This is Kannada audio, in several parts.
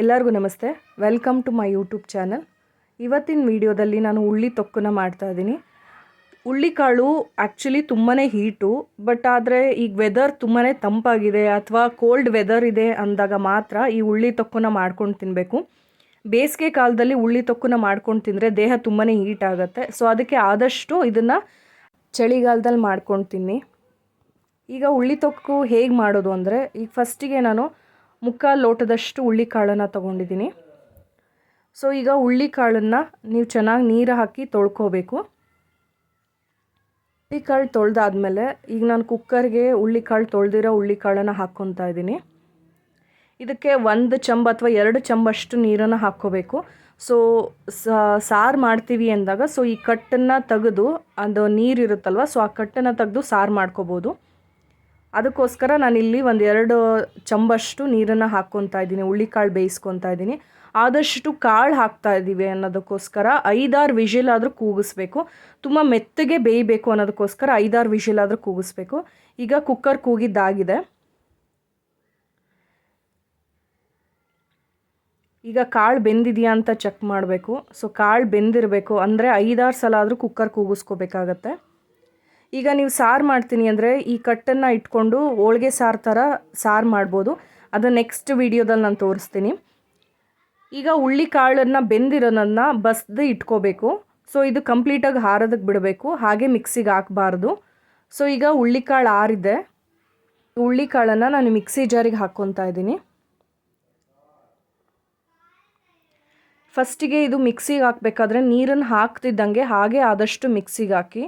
ಎಲ್ಲರಿಗೂ ನಮಸ್ತೆ. Welcome to my YouTube channel ಇವತ್ತಿನ ವಿಡಿಯೋದಲ್ಲಿ ನಾನು ಉಳ್ಳಿ ತೊಕ್ಕನ್ನು ಮಾಡ್ತಾ ಇದ್ದೀನಿ. ಕಾಳು ಆ್ಯಕ್ಚುಲಿ ತುಂಬಾ ಹೀಟು ಬಟ್ ಆದರೆ ಈಗ ವೆದರ್ ತುಂಬಾ ತಂಪಾಗಿದೆ ಅಥವಾ ಕೋಲ್ಡ್ ವೆದರ್ ಇದೆ ಅಂದಾಗ ಮಾತ್ರ ಈ ಉಳ್ಳಿ ತೊಕ್ಕನ್ನು ಮಾಡ್ಕೊಂಡು ತಿನ್ನಬೇಕು ಬೇಸಿಗೆ ಕಾಲದಲ್ಲಿ ಉಳ್ಳಿ ತೊಕ್ಕನ್ನು ಮಾಡ್ಕೊಂಡು ತಿಂದರೆ ದೇಹ ತುಂಬಾ ಹೀಟ್ ಆಗುತ್ತೆ. ಸೊ ಅದಕ್ಕೆ ಆದಷ್ಟು ಇದನ್ನು ಚಳಿಗಾಲದಲ್ಲಿ ಮಾಡ್ಕೊಂಡು ತಿನ್ನಿ. ಈಗ ಉಳ್ಳಿ ತೊಕ್ಕು ಹೇಗೆ ಮಾಡೋದು ಅಂದರೆ, ಈಗ ಫಸ್ಟಿಗೆ ನಾನು ಮುಕ್ಕಾಲು ಲೋಟದಷ್ಟು ಹುಳ್ಳಿ ಕಾಳನ್ನು ತೊಗೊಂಡಿದ್ದೀನಿ. ಸೊ ಈಗ ಹುಳ್ಳಿ ಕಾಳನ್ನು ನೀವು ಚೆನ್ನಾಗಿ ನೀರು ಹಾಕಿ ತೊಳ್ಕೊಬೇಕು. ಹುಳ್ಳಿ ಕಾಳು ತೊಳೆದಾದ್ಮೇಲೆ ಈಗ ನಾನು ಕುಕ್ಕರ್ಗೆ ಹುಳ್ಳಿ ಕಾಳು ತೊಳೆದಿರೋ ಹುಳ್ಳಿ ಕಾಳನ್ನು ಹಾಕ್ಕೊತಾ ಇದ್ದೀನಿ. ಇದಕ್ಕೆ ಒಂದು ಚಂಬ ಅಥವಾ ಎರಡು ಚಂಬಷ್ಟು ನೀರನ್ನು ಹಾಕ್ಕೋಬೇಕು. ಸೊ, ಸಾರು ಮಾಡ್ತೀವಿ ಅಂದಾಗ ಸೊ ಈ ಕಟ್ಟನ್ನು ತೆಗೆದು ಅದು ನೀರಿರುತ್ತಲ್ವ ಸೊ ಆ ಕಟ್ಟನ್ನು ತೆಗೆದು ಸಾರು ಮಾಡ್ಕೋಬೋದು. ಅದಕ್ಕೋಸ್ಕರ ನಾನಿಲ್ಲಿ ಒಂದು ಎರಡು ಚಂಬಷ್ಟು ನೀರನ್ನು ಹಾಕ್ಕೊತಾ ಇದ್ದೀನಿ, ಹುಳ್ಳಿಕಾಳು ಬೇಯಿಸ್ಕೊತಾ ಇದ್ದೀನಿ. ಆದಷ್ಟು ಕಾಳು ಹಾಕ್ತಾ ಇದ್ದೀವಿ ಅನ್ನೋದಕ್ಕೋಸ್ಕರ ಐದಾರು ವಿಷಿಲ್ ಆದರೂ ಕೂಗಿಸ್ಬೇಕು. ತುಂಬ ಮೆತ್ತಗೆ ಬೇಯಬೇಕು ಅನ್ನೋದಕ್ಕೋಸ್ಕರ ಐದಾರು ವಿಷಿಲ್ ಆದರೂ ಕೂಗಿಸ್ಬೇಕು. ಈಗ ಕುಕ್ಕರ್ ಕೂಗಿದ್ದಾಗಿದೆ. ಈಗ ಕಾಳು ಬೆಂದಿದೆಯಾ ಅಂತ ಚೆಕ್ ಮಾಡಬೇಕು. ಸೊ ಕಾಳು ಬೆಂದಿರಬೇಕು. ಅಂದರೆ ಐದಾರು ಸಲ ಆದರೂ ಕುಕ್ಕರ್ ಕೂಗಿಸ್ಕೋಬೇಕಾಗತ್ತೆ. ಈಗ ನೀವು ಸಾರು ಮಾಡ್ತೀನಿ ಅಂದರೆ ಈ ಕಟ್ಟನ್ನು ಇಟ್ಕೊಂಡು ಹೋಳಿಗೆ ಸಾರು ಥರ ಸಾರು ಮಾಡ್ಬೋದು. ಅದು ನೆಕ್ಸ್ಟ್ ವೀಡಿಯೋದಲ್ಲಿ ನಾನು ತೋರಿಸ್ತೀನಿ. ಈಗ ಹುಳ್ಳಿ ಕಾಳನ್ನು ಬೆಂದಿರೋದನ್ನು ಬಸ್ದು ಇಟ್ಕೋಬೇಕು. ಸೊ ಇದು ಕಂಪ್ಲೀಟಾಗಿ ಹಾರೋದಕ್ಕೆ ಬಿಡಬೇಕು. ಹಾಗೆ ಮಿಕ್ಸಿಗೆ ಹಾಕಬಾರ್ದು. ಸೊ ಈಗ ಹುಳ್ಳಿಕಾಳು ಆರಿದೆ. ಕಾಳನ್ನು ನಾನು ಮಿಕ್ಸಿ ಜಾರಿಗೆ ಹಾಕ್ಕೊತಾ ಇದ್ದೀನಿ. ಫಸ್ಟಿಗೆ ಇದು ಮಿಕ್ಸಿಗೆ ಹಾಕಬೇಕಾದ್ರೆ ನೀರನ್ನು ಹಾಕ್ತಿದ್ದಂಗೆ ಹಾಗೆ ಆದಷ್ಟು ಮಿಕ್ಸಿಗೆ ಹಾಕಿ.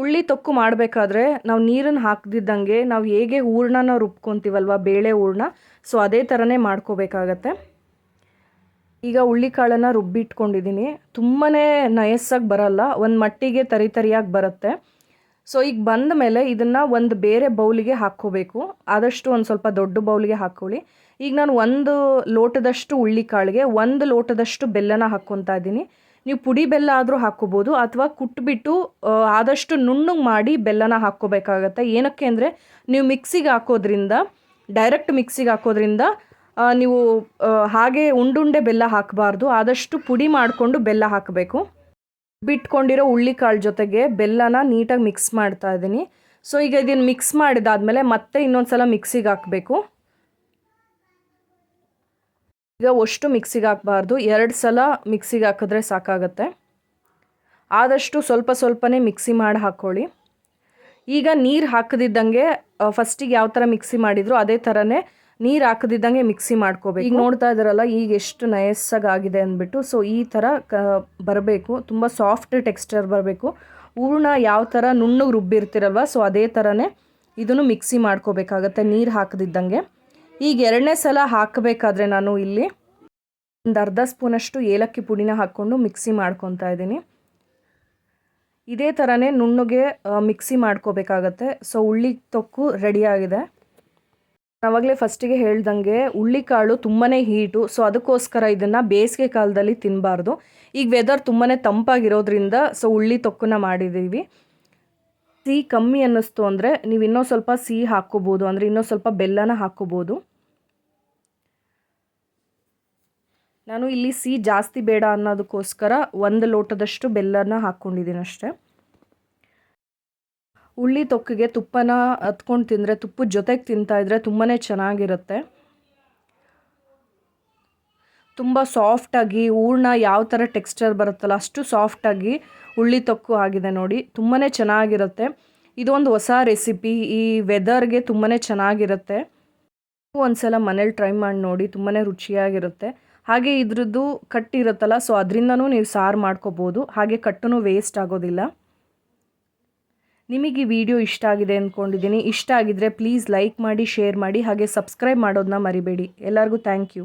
ಉಳ್ಳಿ ತೊಕ್ಕು ಮಾಡಬೇಕಾದ್ರೆ ನಾವು ನೀರನ್ನು ಹಾಕ್ದಿದ್ದಂಗೆ ನಾವು ಹೇಗೆ ಹೂರ್ಣನ ರುಬ್ಕೊತೀವಲ್ವ, ಬೇಳೆ ಹೂರ್ಣ ಸೊ ಅದೇ ಥರನೇ ಮಾಡ್ಕೋಬೇಕಾಗತ್ತೆ. ಈಗ ಉಳ್ಳಿ ಕಾಳನ್ನು ರುಬ್ಬಿಟ್ಕೊಂಡಿದ್ದೀನಿ ತುಂಬಾ ನಯಸ್ಸಾಗಿ ಬರಲ್ಲ, ಒಂದು ಮಟ್ಟಿಗೆ ತರಿ ತರಿಯಾಗಿ ಬರುತ್ತೆ. ಸೊ ಈಗ ಬಂದ ಮೇಲೆ ಇದನ್ನು ಒಂದು ಬೇರೆ ಬೌಲಿಗೆ ಹಾಕ್ಕೋಬೇಕು. ಆದಷ್ಟು ಒಂದು ಸ್ವಲ್ಪ ದೊಡ್ಡ ಬೌಲಿಗೆ ಹಾಕ್ಕೊಳ್ಳಿ. ಈಗ ನಾನು ಒಂದು ಲೋಟದಷ್ಟು ಉಳ್ಳಿ ಕಾಳಿಗೆ, ಒಂದು ಲೋಟದಷ್ಟು ಬೆಲ್ಲನ ಹಾಕ್ಕೊತಾ ಇದ್ದೀನಿ ನೀವು ಪುಡಿ ಬೆಲ್ಲ ಆದರೂ ಹಾಕ್ಕೋಬೋದು ಅಥವಾ ಕುಟ್ಬಿಟ್ಟು ಆದಷ್ಟು ನುಣ್ಣಗೆ ಮಾಡಿ ಬೆಲ್ಲನ ಹಾಕ್ಕೋಬೇಕಾಗತ್ತೆ. ಏನಕ್ಕೆ ಅಂದರೆ ನೀವು ಮಿಕ್ಸಿಗೆ ಹಾಕೋದ್ರಿಂದ, ಡೈರೆಕ್ಟ್ ಮಿಕ್ಸಿಗೆ ಹಾಕೋದ್ರಿಂದ ನೀವು ಹಾಗೆ ಉಂಡುಂಡೆ ಬೆಲ್ಲ ಹಾಕಬಾರ್ದು. ಆದಷ್ಟು ಪುಡಿ ಮಾಡಿಕೊಂಡು ಬೆಲ್ಲ ಹಾಕಬೇಕು. ಬಿಟ್ಕೊಂಡಿರೋ ಕಾಳು ಜೊತೆಗೆ ಬೆಲ್ಲನ ನೀಟಾಗಿ ಮಿಕ್ಸ್ ಮಾಡ್ತಾ ಇದ್ದೀನಿ. ಸೊ, ಈಗ ಇದನ್ನು ಮಿಕ್ಸ್ ಮಾಡಿದಾದಮೇಲೆ ಮತ್ತೆ ಇನ್ನೊಂದು ಸಲ ಮಿಕ್ಸಿಗೆ ಹಾಕಬೇಕು. ಈಗ ಅಷ್ಟು ಮಿಕ್ಸಿಗೆ ಹಾಕಬಾರ್ದು. ಎರಡು ಸಲ ಮಿಕ್ಸಿಗೆ ಹಾಕಿದ್ರೆ ಸಾಕಾಗತ್ತೆ. ಆದಷ್ಟು ಸ್ವಲ್ಪ ಸ್ವಲ್ಪನೇ ಮಿಕ್ಸಿ ಮಾಡಿ ಹಾಕ್ಕೊಳ್ಳಿ ಈಗ ನೀರು ಹಾಕದಿದ್ದಂಗೆ ಫಸ್ಟಿಗೆ ಯಾವ ಥರ ಮಿಕ್ಸಿ ಮಾಡಿದ್ರು ಅದೇ ಥರನೇ ನೀರು ಹಾಕದಿದ್ದಂಗೆ ಮಿಕ್ಸಿ ಮಾಡ್ಕೋಬೇಕು. ಈಗ ನೋಡ್ತಾ ಇದ್ದಾರಲ್ಲ ಈಗ ಎಷ್ಟು ನಯಸ್ಸಾಗಿ ಆಗಿದೆ ಅಂದ್ಬಿಟ್ಟು, ಸೊ ಈ ಥರ ಕ, ಬರಬೇಕು. ತುಂಬ ಸಾಫ್ಟ್ ಟೆಕ್ಸ್ಚರ್ ಬರಬೇಕು. ಹೂರ್ಣ ಯಾವ ಥರ ನುಣ್ಣಗೆ ರುಬ್ಬಿರ್ತಿರಲ್ವ, ಸೊ ಅದೇ ಥರನೇ ಇದನ್ನು ಮಿಕ್ಸಿ ಮಾಡ್ಕೋಬೇಕಾಗತ್ತೆ ನೀರು ಹಾಕದಿದ್ದಂಗೆ. ಈಗ ಎರಡನೇ ಸಲ ಹಾಕಬೇಕಾದ್ರೆ ನಾನು ಇಲ್ಲಿ ಒಂದು ಅರ್ಧ ಸ್ಪೂನಷ್ಟು ಏಲಕ್ಕಿ ಪುಡಿನ ಹಾಕ್ಕೊಂಡು ಮಿಕ್ಸಿ ಮಾಡ್ಕೊತಾ ಇದ್ದೀನಿ. ಇದೇ ಥರನೇ ನುಣ್ಣಗೆ ಮಿಕ್ಸಿ ಮಾಡ್ಕೋಬೇಕಾಗತ್ತೆ. ಸೊ ಉಳ್ಳಿ ತೊಕ್ಕು ರೆಡಿಯಾಗಿದೆ ಆವಾಗಲೇ ಫಸ್ಟಿಗೆ ಹೇಳ್ದಂಗೆ ಕಾಳು ತುಂಬಾ ಹೀಟು ಸೊ ಅದಕ್ಕೋಸ್ಕರ ಇದನ್ನು ಬೇಸಿಗೆ ಕಾಲದಲ್ಲಿ ತಿನ್ನಬಾರ್ದು ಈಗ ವೆದರ್ ತುಂಬಾ ತಂಪಾಗಿರೋದ್ರಿಂದ ಸೊ ಉಳ್ಳಿ ತೊಕ್ಕನ್ನ ಮಾಡಿದ್ದೀವಿ. ಸಿಹಿ ಕಮ್ಮಿ ಅನ್ನಿಸ್ತು ಅಂದರೆ ನೀವು ಇನ್ನೂ ಸ್ವಲ್ಪ ಸಿಹಿ ಹಾಕ್ಕೋಬೋದು, ಅಂದರೆ ಇನ್ನೂ ಸ್ವಲ್ಪ ಬೆಲ್ಲನ ಹಾಕ್ಕೋಬೋದು. ನಾನು ಇಲ್ಲಿ ಸಿಹಿ ಜಾಸ್ತಿ ಬೇಡ ಅನ್ನೋದಕ್ಕೋಸ್ಕರ ಒಂದು ಲೋಟದಷ್ಟು ಬೆಲ್ಲನ ಹಾಕ್ಕೊಂಡಿದ್ದೀನಿ ಅಷ್ಟೇ. ಉಳ್ಳಿ ತೊಕ್ಕಿಗೆ ತುಪ್ಪನ ಹತ್ಕೊಂಡು ತಿಂದರೆ ತುಪ್ಪದ ಜೊತೆಗೆ ತಿಂತಾಯಿದ್ರೆ ತುಂಬಾ ಚೆನ್ನಾಗಿರುತ್ತೆ. ತುಂಬ ಸಾಫ್ಟಾಗಿ ಹೂರ್ಣ ಯಾವ ಥರ ಟೆಕ್ಸ್ಚರ್ ಬರುತ್ತಲ್ಲ ಅಷ್ಟು ಸಾಫ್ಟಾಗಿ ಉಳ್ಳಿ ತೊಕ್ಕು ಆಗಿದೆ ನೋಡಿ. ತುಂಬಾ ಚೆನ್ನಾಗಿರುತ್ತೆ. ಇದೊಂದು ಹೊಸ ರೆಸಿಪಿ ಈ ವೆದರ್ಗೆ ತುಂಬಾ ಚೆನ್ನಾಗಿರುತ್ತೆ. ಒಂದು ಸಲ ಮನೇಲಿ ಟ್ರೈ ಮಾಡಿ ನೋಡಿ ತುಂಬಾ ರುಚಿಯಾಗಿರುತ್ತೆ. ಹಾಗೆ ಇದ್ರದ್ದು ಕಟ್ಟಿರುತ್ತಲ್ಲ ಸೊ ಅದರಿಂದನೂ ನೀವು ಸಾರು ಮಾಡ್ಕೋಬೋದು. ಹಾಗೆ ಕಟ್ಟೂ ವೇಸ್ಟ್ ಆಗೋದಿಲ್ಲ. ನಿಮಗೆ ಈ ವಿಡಿಯೋ ಇಷ್ಟ ಆಗಿದೆ ಅಂದ್ಕೊಂಡಿದ್ದೀನಿ ಇಷ್ಟ ಆಗಿದ್ರೆ ಪ್ಲೀಸ್ ಲೈಕ್ ಮಾಡಿ ಶೇರ್ ಮಾಡಿ, ಹಾಗೆ ಸಬ್ಸ್ಕ್ರೈಬ್ ಮಾಡೋದನ್ನ ಮರಿಬೇಡಿ. ಎಲ್ಲರಿಗೂ ಥ್ಯಾಂಕ್ ಯು